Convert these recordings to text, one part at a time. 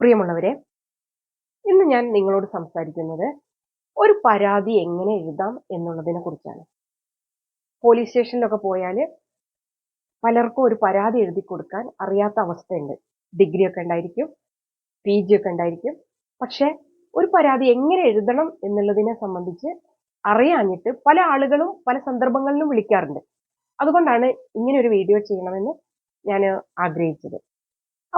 പ്രിയമുള്ളവരെ ഇന്ന് ഞാൻ നിങ്ങളോട് സംസാരിക്കുന്നത് ഒരു പരാതി എങ്ങനെ എഴുതാം എന്നുള്ളതിനെ കുറിച്ചാണ്. പോലീസ് സ്റ്റേഷനിലൊക്കെ പോയാൽ പലർക്കും ഒരു പരാതി എഴുതി കൊടുക്കാൻ അറിയാത്ത അവസ്ഥയുണ്ട്. ഡിഗ്രി ഒക്കെ ഉണ്ടായിരിക്കും പി ജി ഒക്കെ ഉണ്ടായിരിക്കും. പക്ഷേ ഒരു പരാതി എങ്ങനെ എഴുതണം എന്നുള്ളതിനെ സംബന്ധിച്ച് അറിയാഞ്ഞിട്ട് പല ആളുകളും പല സന്ദർഭങ്ങളിലും വിളിക്കാറുണ്ട്. അതുകൊണ്ടാണ് ഇങ്ങനെ ഒരു വീഡിയോ ചെയ്യണമെന്ന് ഞാൻ ആഗ്രഹിച്ചത്.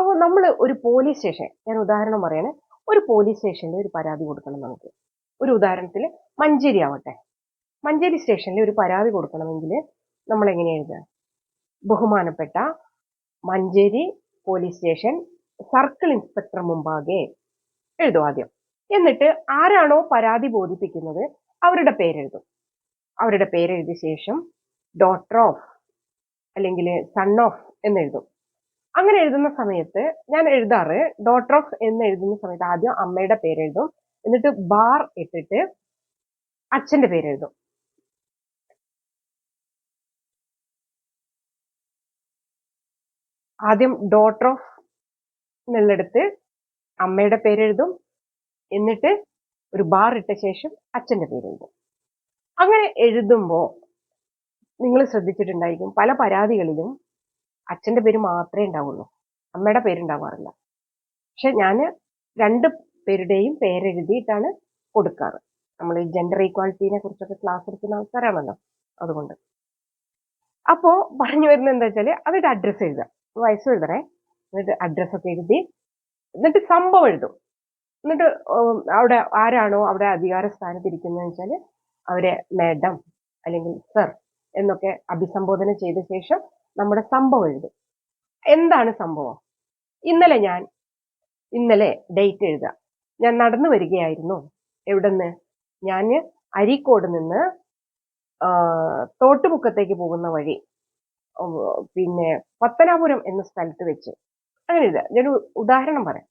അപ്പോൾ നമ്മൾ ഒരു പോലീസ് സ്റ്റേഷൻ ഞാൻ ഉദാഹരണം പറയണേ. ഒരു പോലീസ് സ്റ്റേഷനിൽ ഒരു പരാതി കൊടുക്കണം നമുക്ക്. ഒരു ഉദാഹരണത്തിൽ മഞ്ചേരി ആവട്ടെ. മഞ്ചേരി സ്റ്റേഷനിൽ ഒരു പരാതി കൊടുക്കണമെങ്കിൽ നമ്മൾ എങ്ങനെ എഴുതുക? ബഹുമാനപ്പെട്ട Manjeri police station circle inspector മുമ്പാകെ എഴുതും ആദ്യം. എന്നിട്ട് ആരാണോ പരാതി ബോധിപ്പിക്കുന്നത് അവരുടെ പേരെഴുതും. അവരുടെ പേരെഴുതിയ ശേഷം ഡോട്ടർ ഓഫ് അല്ലെങ്കിൽ സൺ ഓഫ് എന്നെഴുതും അങ്ങനെ എഴുതുന്ന സമയത്ത് ഞാൻ എഴുതാറ് ഡോട്ടർ ഓഫ് എന്ന് എഴുതുന്ന സമയത്ത് ആദ്യം അമ്മയുടെ പേര് എഴുതും. എന്നിട്ട് ബാർ ഇട്ടിട്ട് അച്ഛന്റെ പേര് എഴുതും. ആദ്യം ഡോട്ടർ ഓഫ് എന്നുള്ളടുത്ത് അമ്മയുടെ പേര് എഴുതും. എന്നിട്ട് ഒരു ബാർ ഇട്ട ശേഷം അച്ഛന്റെ പേര് എഴുതും. അങ്ങനെ എഴുതുമ്പോൾ നിങ്ങൾ ശ്രദ്ധിച്ചിട്ടുണ്ടായിരിക്കും പല പരാതികളിലും അച്ഛന്റെ പേര് മാത്രമേ ഉണ്ടാവുള്ളൂ. അമ്മയുടെ പേരുണ്ടാവാറില്ല പക്ഷെ ഞാൻ രണ്ട് പേരുടെയും പേരെഴുതിയിട്ടാണ് കൊടുക്കാറ്. നമ്മൾ ഈ ജെൻഡർ ഈക്വാളിറ്റീനെ കുറിച്ചൊക്കെ ക്ലാസ് എടുക്കുന്ന ആൾക്കാരാണല്ലോ അതുകൊണ്ട്. അപ്പോൾ പറഞ്ഞു വരുന്നത് എന്താ വെച്ചാൽ അവരുടെ അഡ്രസ്സ് എഴുതുക. വയസ്സ് എഴുതണേ. എന്നിട്ട് അഡ്രസ്സൊക്കെ എഴുതി എന്നിട്ട് സംഭവം എഴുതും. എന്നിട്ട് അവിടെ ആരാണോ അവിടെ അധികാര സ്ഥാനത്തിരിക്കുന്നതെന്ന് വെച്ചാൽ അവരെ മാഡം അല്ലെങ്കിൽ സർ എന്നൊക്കെ അഭിസംബോധന ചെയ്ത ശേഷം നമ്മുടെ സംഭവം എഴുതും. എന്താണ് സംഭവം? ഇന്നലെ ഞാൻ ഇന്നലെ ഡേറ്റ് എഴുതുക ഞാൻ നടന്നു വരികയായിരുന്നു. എവിടെന്ന്? ഞാൻ അരീക്കോട് നിന്ന് തോട്ടുമുക്കത്തേക്ക് പോകുന്ന വഴി. പിന്നെ പത്തനാപുരം എന്ന സ്ഥലത്ത് വെച്ച്. അങ്ങനെ എഴുതുക ഞാനൊരു ഉദാഹരണം പറയാം.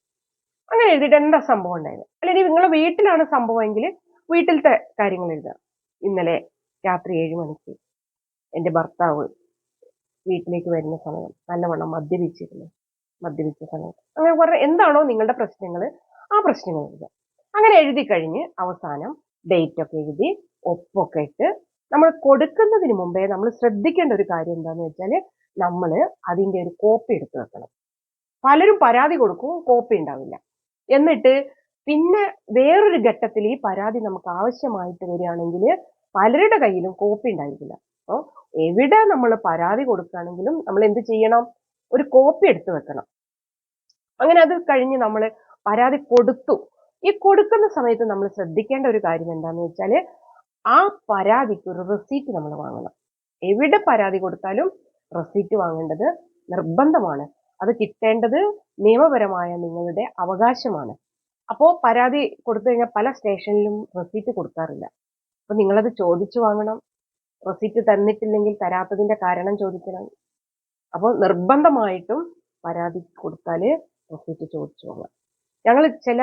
അങ്ങനെ എഴുതിയിട്ട് എന്താ സംഭവം ഉണ്ടായത്? അല്ലെങ്കിൽ നിങ്ങളുടെ വീട്ടിലാണ് സംഭവമെങ്കിൽ വീട്ടിലത്തെ കാര്യങ്ങൾ എഴുതുക ഇന്നലെ രാത്രി ഏഴ് മണിക്ക് എന്റെ ഭർത്താവ് വീട്ടിലേക്ക് വരുന്ന സമയം നല്ലവണ്ണം മദ്യപിച്ചിരുന്നു മദ്യപിച്ച സമയം. അങ്ങനെ കുറെ എന്താണോ നിങ്ങളുടെ പ്രശ്നങ്ങൾ ആ പ്രശ്നങ്ങൾ എഴുതുക. അങ്ങനെ എഴുതി കഴിഞ്ഞ് അവസാനം ഡേറ്റ് ഒക്കെ എഴുതി ഒപ്പൊക്കെ ഇട്ട് നമ്മൾ കൊടുക്കുന്നതിന് മുമ്പേ നമ്മൾ ശ്രദ്ധിക്കേണ്ട ഒരു കാര്യം എന്താണെന്ന് വെച്ചാൽ നമ്മൾ അതിന്റെ ഒരു കോപ്പി എടുത്ത് വെക്കണം. പലരും പരാതി കൊടുക്കും കോപ്പി ഉണ്ടാവില്ല. എന്നിട്ട് പിന്നെ വേറൊരു ഘട്ടത്തിൽ ഈ പരാതി നമുക്ക് ആവശ്യമായിട്ട് വരികയാണെങ്കിൽ പലരുടെ കയ്യിലും കോപ്പി ഉണ്ടായിരിക്കില്ല. അപ്പോൾ എവിടെ നമ്മൾ പരാതി കൊടുക്കുകയാണെങ്കിലും നമ്മൾ എന്ത് ചെയ്യണം? ഒരു കോപ്പി എടുത്തു വെക്കണം. അങ്ങനെ അത് കഴിഞ്ഞ് നമ്മൾ പരാതി കൊടുത്തു. ഈ കൊടുക്കുന്ന സമയത്ത് നമ്മൾ ശ്രദ്ധിക്കേണ്ട ഒരു കാര്യം എന്താണെന്ന് വെച്ചാൽ ആ പരാതിക്ക് ഒരു റെസീറ്റ് നമ്മൾ വാങ്ങണം. എവിടെ പരാതി കൊടുത്താലും റെസീറ്റ് വാങ്ങേണ്ടത് നിർബന്ധമാണ്. അത് കിട്ടേണ്ടത് നിയമപരമായ നിങ്ങളുടെ അവകാശമാണ്. അപ്പോൾ പരാതി കൊടുത്തു കഴിഞ്ഞാൽ പല സ്റ്റേഷനിലും റെസീറ്റ് കൊടുക്കാറില്ല. അപ്പോൾ നിങ്ങളത് ചോദിച്ചു വാങ്ങണം. റെസീറ്റ് തന്നിട്ടില്ലെങ്കിൽ തരാത്തതിന്റെ കാരണം ചോദിക്കണം അപ്പോൾ നിർബന്ധമായിട്ടും പരാതി കൊടുത്താൽ റെസിപ്റ്റ് ചോദിച്ചു പോകാം ഞങ്ങൾ ചില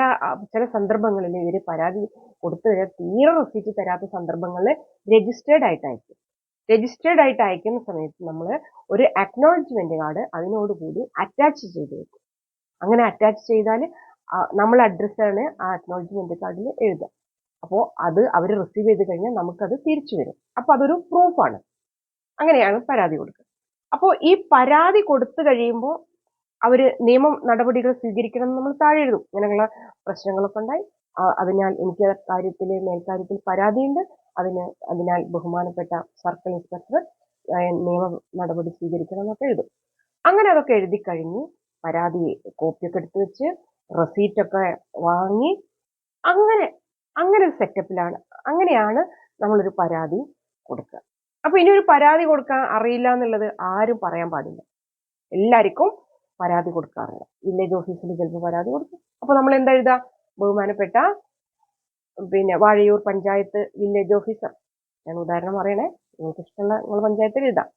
ചില സന്ദർഭങ്ങളിൽ ഇവർ പരാതി കൊടുത്തു തീരെ റെസിപ്റ്റ് തരാത്ത സന്ദർഭങ്ങളിൽ രജിസ്റ്റേർഡ് ആയിട്ട് അയക്കും. രജിസ്റ്റേർഡ് ആയിട്ട് അയക്കുന്ന സമയത്ത് നമ്മൾ ഒരു അക്നോളജ്മെന്റ് കാർഡ് അതിനോടുകൂടി അറ്റാച്ച് ചെയ്ത് വെക്കും. അങ്ങനെ അറ്റാച്ച് ചെയ്താൽ നമ്മൾ അഡ്രസ്സാണ് ആ അക്നോളജ്മെന്റ് കാർഡിൽ എഴുതുക. അപ്പോൾ അത് അവർ റിസീവ് ചെയ്ത് കഴിഞ്ഞാൽ നമുക്കത് തിരിച്ചു വരും. അപ്പോൾ അതൊരു പ്രൂഫാണ് അങ്ങനെയാണ് പരാതി കൊടുക്കുക. അപ്പോൾ ഈ പരാതി കൊടുത്തു കഴിയുമ്പോൾ അവർ നിയമ നടപടികൾ സ്വീകരിക്കണം എന്ന് നമ്മൾ താഴെ എഴുതും. ഇങ്ങനെയുള്ള പ്രശ്നങ്ങളൊക്കെ ഉണ്ടായി. അതിനാൽ എനിക്ക് കാര്യത്തിൽ മേൽക്കാര്യത്തിൽ പരാതിയുണ്ട്. അതിന് അതിനാൽ ബഹുമാനപ്പെട്ട സർക്കിൾ ഇൻസ്പെക്ടർ നിയമ നടപടി സ്വീകരിക്കണം എന്നൊക്കെ എഴുതും. അങ്ങനെ അതൊക്കെ എഴുതി കഴിഞ്ഞ് പരാതി കോപ്പിയൊക്കെ എടുത്തു വെച്ച് റെസീറ്റൊക്കെ വാങ്ങി അങ്ങനെ അങ്ങനെ ഒരു സെറ്റപ്പിലാണ് അങ്ങനെയാണ് നമ്മളൊരു പരാതി കൊടുക്കുക. അപ്പൊ ഇനി ഒരു പരാതി കൊടുക്കാൻ അറിയില്ല എന്നുള്ളത് ആരും പറയാൻ പാടില്ല. എല്ലാവർക്കും പരാതി കൊടുക്കാറില്ല വില്ലേജ് ഓഫീസിൽ ചിലപ്പോൾ പരാതി കൊടുക്കും. അപ്പൊ നമ്മൾ എന്താ എഴുതുക? ബഹുമാനപ്പെട്ട പിന്നെ വാഴയൂർ പഞ്ചായത്ത് വില്ലേജ് ഓഫീസർ. ഞാൻ ഉദാഹരണം പറയണേ. നിങ്ങൾക്ക് ഇഷ്ടമുള്ള നിങ്ങൾ പഞ്ചായത്തിൽ എഴുതാം.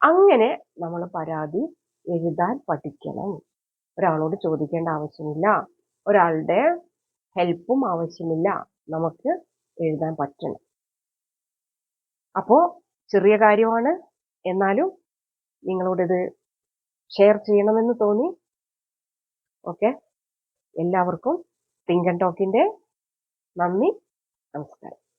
അങ്ങനെ നമ്മൾ പരാതി എഴുതാൻ പഠിക്കണം. ഒരാളോട് ചോദിക്കേണ്ട ആവശ്യമില്ല. ഒരാളുടെ ഹെൽപ്പും ആവശ്യമില്ല. നമുക്ക് എഴുതാൻ പറ്റണം. അപ്പോൾ ചെറിയ കാര്യമാണ്. എന്നാലും നിങ്ങളോടിത് ഷെയർ ചെയ്യണമെന്ന് തോന്നി. ഓക്കെ എല്ലാവർക്കും തിങ്കൻ ടോക്കിന്റെ നന്ദി. നമസ്കാരം.